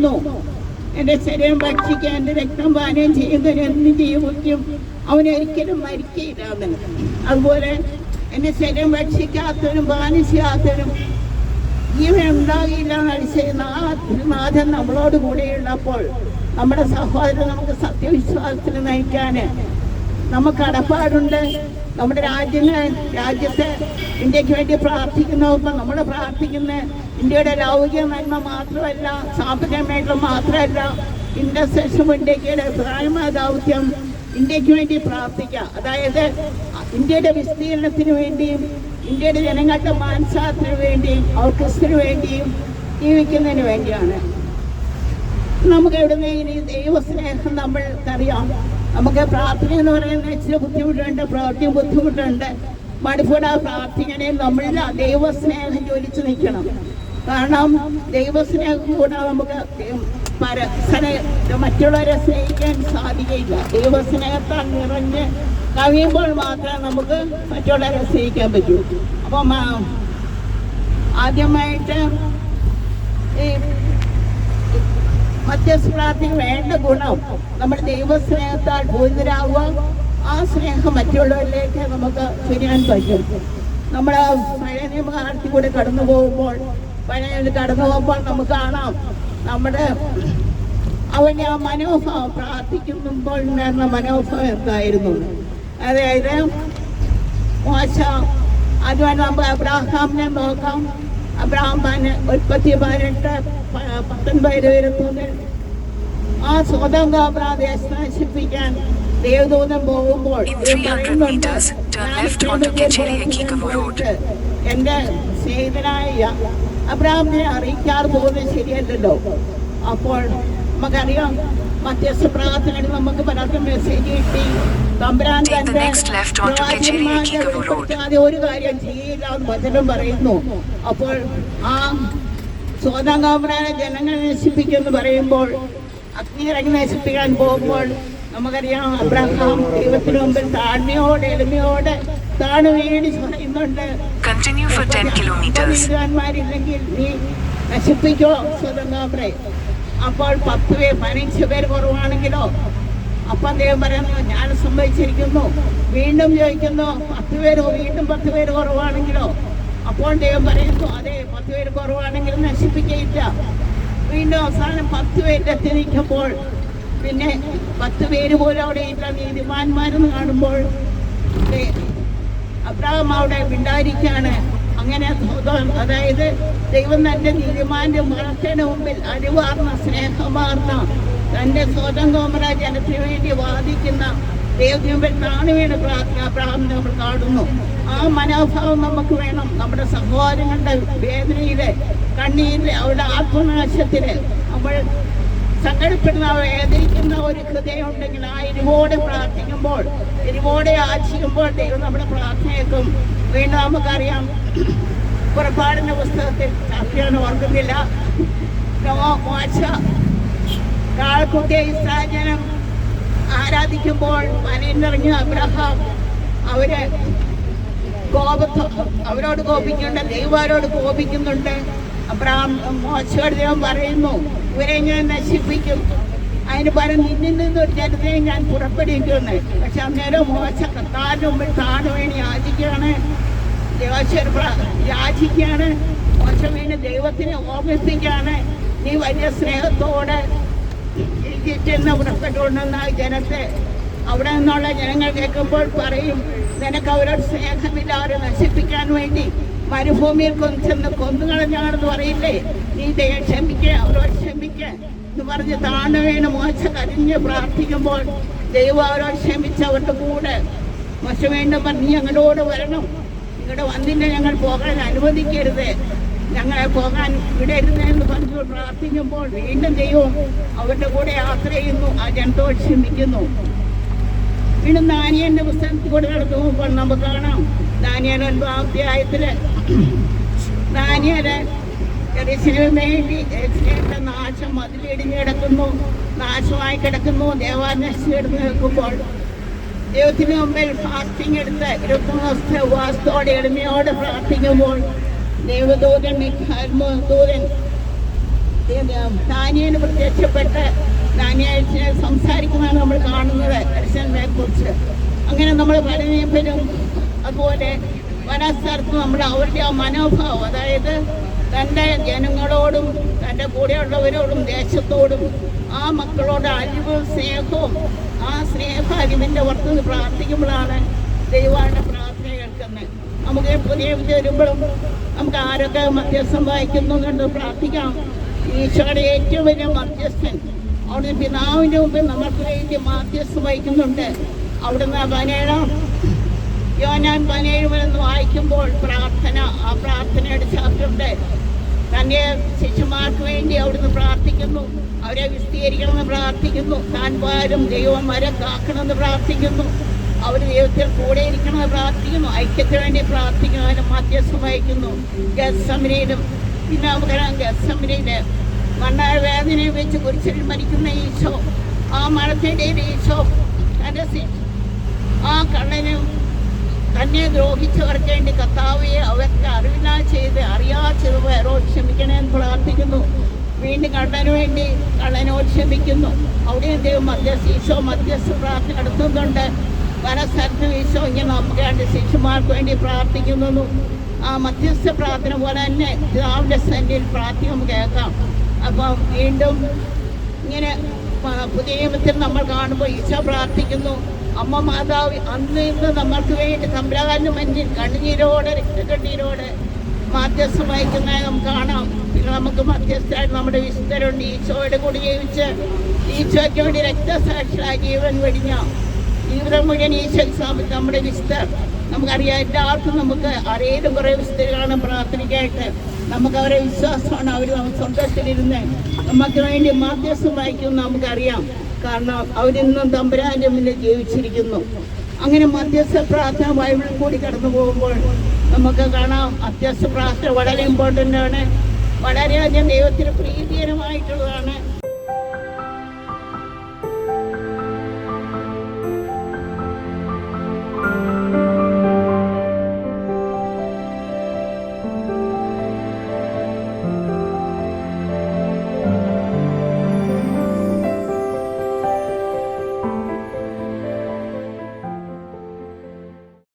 പറയുന്നു എന്റെ ശരീരം ഭക്ഷിക്കാൻ എന്റെ രക്തം പാനം ചെയ്യുന്നതിന് എന്ത് ജീവിക്കും അവനൊരിക്കലും മരിക്കില്ല എന്ന്. അതുപോലെ എന്റെ ശരീരം ഭക്ഷിക്കാത്തവരും പാനം ചെയ്യാത്തവരും ജീവൻ ഉണ്ടാകില്ല നാഥൻ നമ്മളോട് കൂടെയുള്ളപ്പോൾ നമ്മുടെ സഹോദരൻ നമുക്ക് സത്യവിശ്വാസത്തിൽ നയിക്കാന് നമുക്ക് കടപ്പാടുണ്ട് നമ്മുടെ രാജ്യങ്ങൾ രാജ്യത്തെ ഇന്ത്യയ്ക്ക് വേണ്ടി പ്രാർത്ഥിക്കുന്നവർക്ക് നമ്മൾ പ്രാർത്ഥിക്കുന്ന ഇന്ത്യയുടെ ലൗകിക നന്മ മാത്രമല്ല സാമ്പത്തികമായിട്ടുള്ള മാത്രമല്ല ഇന്റർസെക്ഷൻ ഇന്ത്യയുടെ പ്രധാനമായ ദൗത്യം ഇന്ത്യയ്ക്ക് വേണ്ടി പ്രാർത്ഥിക്കുക അതായത് ഇന്ത്യയുടെ വിസ്തീർണത്തിന് വേണ്ടിയും ഇന്ത്യയുടെ ജനങ്ങളുടെ മാനസാത്തിന് വേണ്ടിയും ഓർക്കസ്റ്റിന് വേണ്ടിയും ജീവിക്കുന്നതിന് വേണ്ടിയാണ്. നമുക്ക് എവിടുന്ന് ഇനി ദൈവസ്നേഹം നമ്മൾക്കറിയാം. നമുക്ക് പ്രാർത്ഥന എന്ന് പറയുന്ന ഇച്ചിരി ബുദ്ധിമുട്ടുണ്ട് പ്രവൃത്തിയും ബുദ്ധിമുട്ടുണ്ട്. മടുപ്പുട പ്രാർത്ഥിക്കണേ നമ്മളിൽ ദൈവസ്നേഹം ജോലിച്ച് നിൽക്കണം. കാരണം ദൈവസ്നേഹം കൂടെ നമുക്ക് പരസ്പര മറ്റുള്ളവരെ സ്നേഹിക്കാൻ സാധിക്കില്ല ദൈവസ്നേഹത്താൽ നിറഞ്ഞ് കവിയുമ്പോൾ മാത്രമേ നമുക്ക് മറ്റുള്ളവരെ സ്നേഹിക്കാൻ പറ്റൂ. അപ്പം ആദ്യമായിട്ട് ഈ മധ്യസ്ഥ വേണ്ട ഗുണം നമ്മൾ ദൈവസ്നേഹത്താൽ പൂരിതരാകുക ആ സ്നേഹം മറ്റുള്ളവരിലേക്ക് നമുക്ക് തിരിയാൻ പറ്റും. നമ്മൾ പഴയ നിയമകാലത്തിൽ കൂടെ കടന്നു പോകുമ്പോൾ പഴയ കടന്നു പോകുമ്പോൾ നമുക്ക് കാണാം. നമ്മുടെ അവന്റെ ആ മനോഭാവം പ്രാർത്ഥിക്കുമ്പോൾ ഉണ്ടായിരുന്ന മനോഭാവം എന്തായിരുന്നു? അതായത് മോശ അതുപോലെ നമുക്ക് അബ്രാഹാമിനെ നോക്കാം. അബ്രാഹ്മാന് ഉൽപ്പത്തി പതിനെട്ട് പത്തൊൻപത് ഇരുപത്തൊന്നിൽ ആ സ്വതം ദേശം നശിപ്പിക്കാൻ ദേവദൂതം പോകുമ്പോൾ In 300 meters, turn left onto Kecheria-Kikavu road. എന്റെ സ്നേഹിതനായ അബ്രാമിനെ അറിയിക്കാതെ പോകുന്നത് ശരിയല്ലല്ലോ. അപ്പോൾ നമുക്കറിയാം മധ്യസ്ഥ പ്രാർത്ഥനയിൽ നമുക്ക് പലർക്കും മെസ്സേജ് കിട്ടി. തമ്പുരാൻ തന്നെ തന്റെ പ്രവാചകന്മാരെ ഒരു കാര്യം ചെയ്യില്ല വചനം പറയുന്നു. അപ്പോൾ ആ സ്വതം കാമറാനെ ജനങ്ങളെ നശിപ്പിക്കുമെന്ന് പറയുമ്പോൾ അഗ്നിയിറങ്ങി നശിപ്പിക്കാൻ പോകുമ്പോൾ നമുക്കറിയാം അബ്രഹാം ദൈവത്തിന് മുമ്പിൽ താഴ്മയോടെ എളിമയോടെ താണു വീണ് പറയുന്നുണ്ട് ഇല്ലെങ്കിൽ for 10 kilometers. നീതിമാന്മാരില്ലെങ്കിൽ നീ നശിപ്പിക്കോ സ്വതന്ത്ര. അപ്പോൾ പത്ത് പേർ പതിനഞ്ച് പേര് കുറവാണെങ്കിലോ അപ്പം ദൈവം പറയുന്നു ഞാൻ സംഭവിച്ചിരിക്കുന്നു. വീണ്ടും ചോദിക്കുന്നു പത്ത് പേര് വീണ്ടും പത്ത് പേര് കുറവാണെങ്കിലോ? അപ്പോൾ ദൈവം പറയുന്നു അതെ പത്ത് പേര് കുറവാണെങ്കിലും നശിപ്പിക്കയില്ല. വീണ്ടും അവസാനം പത്ത് പേരിലെത്തി നിൽക്കുമ്പോൾ പിന്നെ പത്ത് പേര് പോലും അവിടെ ഇല്ല. നീതിമാന്മാരെന്ന് കാണുമ്പോൾ അബ്രഹാം അവിടെ മിണ്ടായിരിക്കാണ് അങ്ങനെ അതായത് ദൈവം തന്റെ നീതിമാന്റെ മറക്കന് മുമ്പിൽ അരിവാർന്ന സ്നേഹമാർന്ന തന്റെ സ്വതം കോമര ജനത്തിന് വേണ്ടി വാദിക്കുന്ന ദൈവത്തിന് മുമ്പിൽ താണു വീണ് പ്രാർത്ഥന അബ്രാഹം നമ്മൾ കാണുന്നു. ആ മനോഭാവം നമുക്ക് വേണം. നമ്മുടെ സഹോദരങ്ങളുടെ വേദനയിലെ കണ്ണീരിലെ അവരുടെ ആത്മനാശത്തിന് നമ്മൾ സങ്കടപ്പെടുന്ന വേദനിക്കുന്ന ഒരു ഹൃദയം ഉണ്ടെങ്കിൽ ആ എരിവോടെ പ്രാർത്ഥിക്കുമ്പോൾ എരിവോടെ ആശിക്കുമ്പോൾ ദൈവം നമ്മുടെ പ്രാർത്ഥനയേക്കും. വീണ്ടും നമുക്കറിയാം പുറപ്പാടിന്റെ പുസ്തകത്തിൽ ചർച്ചയാണ് ഓർക്കുന്നില്ല. മോശ കാളക്കുട്ടിയെ ഇസ്രാജനം ആരാധിക്കുമ്പോൾ മനയിലിറങ്ങിയ അബ്രഹാം അവർ കോപത്തോ അവരോട് കോപിക്കുന്നുണ്ട് ദൈവം അവരോട് കോപിക്കുന്നുണ്ട്. മോശയോട് ദൈവം പറയുന്നു ഇവരെ ഞാൻ നശിപ്പിക്കും? അതിന് പറഞ്ഞ് നിന്നിൽ നിന്ന് ഒരു ജനതയെ ഞാൻ പുറപ്പെടുവിക്കുമെന്ന്. പക്ഷെ അന്നേരം മോശ കത്താറിന് മുമ്പിൽ താണു വേണി യാചിക്കുകയാണ്. ദേവശ്വര യാചിക്കുകയാണ്. മോശ വീണ് ദൈവത്തിനെ ഓർമ്മിപ്പിക്കുകയാണ്. നീ വലിയ സ്നേഹത്തോടെ ഈജിപ്തിൽ നിന്ന് പുറപ്പെട്ടുകൊണ്ടുവന്ന ജനത്തെ അവിടെ നിന്നുള്ള ജനങ്ങൾ കേൾക്കുമ്പോൾ പറയും നിനക്ക് അവരോട് സ്നേഹമില്ല അവരെ നശിപ്പിക്കാൻ വേണ്ടി മരുഭൂമിയിൽ ചെന്ന് കൊന്നുകളഞ്ഞാണെന്ന് പറയില്ലേ? നീ ദയ ക്ഷമിക്കുക അവരോട് ക്ഷമിക്കുക എന്ന് പറഞ്ഞ് താണു വീണ് മോശ കരിഞ്ഞ് പ്രാർത്ഥിക്കുമ്പോൾ ദൈവം അവരോട് ക്ഷമിച്ച് അവരുടെ കൂടെ മോശ വീണ്ടും നീ ഞങ്ങളോട് വരണം. ഇവിടെ വന്നില്ല ഞങ്ങൾ പോകാൻ അനുവദിക്കരുത്. ഞങ്ങളെ പോകാൻ വിടരുത് എന്ന് പറഞ്ഞു പ്രാർത്ഥിക്കുമ്പോൾ വീണ്ടും ദൈവം അവരുടെ കൂടെ യാത്ര ചെയ്യുന്നു. ആ ജനത്തോട് ക്ഷമിക്കുന്നു. വീണ്ടും നാനിയന്റെ പുസ്തകത്തിൽ കൂടെ നടത്തുമ്പോൾ നമുക്ക് കാണാം. ദാനിയൻ ഒൻപതാം ആയത്തിൽ വേണ്ടി എറിസിനയുടെ നാശം മതിലിടിഞ്ഞ് കിടക്കുന്നു നാശമായി കിടക്കുന്നു. ദേവാലയം കിടന്ന് നിൽക്കുമ്പോൾ ദൈവത്തിന് മുമ്പിൽ ഫാസ്റ്റിംഗ് എടുത്ത് ഇരുപത്തൊന്ന് ദിവസത്തെ ഉപവാസത്തോടെ എളിമയോടെ പ്രാർത്ഥിക്കുമ്പോൾ ദൈവദൂതൻ ദൂതൻ ദാനിയന് പ്രത്യക്ഷപ്പെട്ട് ദാനിയാഴ്ച സംസാരിക്കുന്നതാണ് നമ്മൾ കാണുന്നത് ദർശനത്തെ കുറിച്ച് അങ്ങനെ നമ്മൾ പലരും അതുപോലെ സ്ഥലത്തും നമ്മൾ അവരുടെ ആ മനോഭാവം അതായത് തന്റെ ജനങ്ങളോടും തന്റെ കൂടെയുള്ളവരോടും ദേശത്തോടും ആ മക്കളോട് അലിവും സ്നേഹവും ആ സ്നേഹ അലിവിന്റെ പുറത്ത് പ്രാർത്ഥിക്കുമ്പോഴാണ് ദൈവാന്റെ പ്രാർത്ഥന കേൾക്കുന്നത്. നമുക്ക് പുതിയ വരുമ്പോഴും നമുക്ക് ആരൊക്കെ മധ്യസ്ഥം വായിക്കുന്നു എന്ന് പ്രാർത്ഥിക്കാം. ഈശോയുടെ ഏറ്റവും വലിയ മധ്യസ്ഥൻ അവിടുന്ന് പിതാവിന്റെ മുമ്പിൽ നമ്മൾക്ക് വേണ്ടി മധ്യസ്ഥം വഹിക്കുന്നുണ്ട്. അവിടുന്ന് പതിനേഴാം യോനാൻ പതിനേഴ് എന്ന് വായിക്കുമ്പോൾ പ്രാർത്ഥന ആ പ്രാർത്ഥനയുടെ ചാപ്റ്ററുണ്ട് തന്റെ ശിശുമാർക്ക് വേണ്ടി അവിടുന്ന് പ്രാർത്ഥിക്കുന്നു. അവരെ വിസ്തീകരിക്കണമെന്ന് പ്രാർത്ഥിക്കുന്നു. താൻ പാരും ദൈവം വരെ കാക്കണമെന്ന് പ്രാർത്ഥിക്കുന്നു. അവർ ദൈവത്തിൽ കൂടെ ഇരിക്കണമെന്ന് പ്രാർത്ഥിക്കുന്നു. ഐക്യത്തിന് വേണ്ടി പ്രാർത്ഥിക്കുന്നു. മധ്യസ്ഥം വഹിക്കുന്നു. ഗസമരയിലും പിന്നെ നമുക്കറിയാം ഗസമരയിൽ മണ്ണായ വേദനയെ വെച്ച് കുരിശിൽ മരിക്കുന്ന ഈശോ ആ മരത്തിന്റെ ഈശോ തന്റെ ആ കള്ളനും തന്നെ ദ്രോഹിച്ചവർക്ക് വേണ്ടി കർത്താവെ അവർക്ക് അറിവില്ലാ ചെയ്ത് അറിയാച്ചത് വേറോട് ക്ഷമിക്കണമെന്ന് പ്രാർത്ഥിക്കുന്നു. വീണ്ടും കള്ളനു വേണ്ടി കള്ളനോട് ക്ഷമിക്കുന്നു. അവിടെ ദൈവം മധ്യസ്ഥ ഈശോ മധ്യസ്ഥ പ്രാർത്ഥന നടത്തുന്നുണ്ട്. പല സ്ഥലത്തും ഈശോ ഇങ്ങനെ നമുക്ക് വേണ്ടി ശിശുമാർക്ക് വേണ്ടി പ്രാർത്ഥിക്കുന്നു. ആ മധ്യസ്ഥ പ്രാർത്ഥന പോലെ തന്നെ രാവിലെ സന്നിധിയിൽ പ്രാർത്ഥന കേൾക്കാം. അപ്പം വീണ്ടും ഇങ്ങനെ പുതിയ നിയമത്തിൽ നമ്മൾ കാണുമ്പോൾ ഈശോ പ്രാർത്ഥിക്കുന്നു. അമ്മ മാതാവ് അന്ന് ഇന്ന് നമ്മൾക്ക് വേണ്ടി തമ്പരാകാരന് മഞ്ഞിൽ കണ്ണുനീരോടെ രക്തക്കണ്ണീരോടെ മാധ്യസ്ഥം വഹിക്കുന്നതായി നമുക്ക് കാണാം. പിന്നെ നമുക്ക് മധ്യസ്ഥായി നമ്മുടെ വിശുദ്ധരുണ്ട്. ഈശോയുടെ കൂടി ജീവിച്ച് ഈശോയ്ക്ക് വേണ്ടി രക്തസാക്ഷിയായി ജീവൻ വെടിഞ്ഞ ജീവിതം മുഴുവൻ ഈശോ സ്ഥാപിച്ച നമ്മുടെ വിശുദ്ധർ. നമുക്കറിയാം എല്ലാവർക്കും നമുക്ക് അറിയാനും കുറേ വിശുദ്ധരാണ് പ്രാർത്ഥനയ്ക്കായിട്ട് നമുക്ക് അവരെ വിശ്വാസമാണ്. അവർ നമുക്ക് സ്വന്തത്തിലിരുന്ന് നമുക്ക് വേണ്ടി മാധ്യസ്ഥം വഹിക്കുമെന്ന് നമുക്കറിയാം. കാരണം അവരിന്നും തമ്പുരാന്റെ മുന്നിൽ ജീവിച്ചിരിക്കുന്നു. അങ്ങനെ മധ്യസ്ഥ പ്രാർത്ഥന ബൈബിളിൽ കൂടി കടന്നു പോകുമ്പോൾ നമുക്ക് കാണാം മധ്യസ്ഥ പ്രാർത്ഥന വളരെ ഇമ്പോർട്ടന്റ് ആണ്. വളരെയധികം ദൈവത്തിന് പ്രീതികരമായിട്ടുള്ളതാണ്.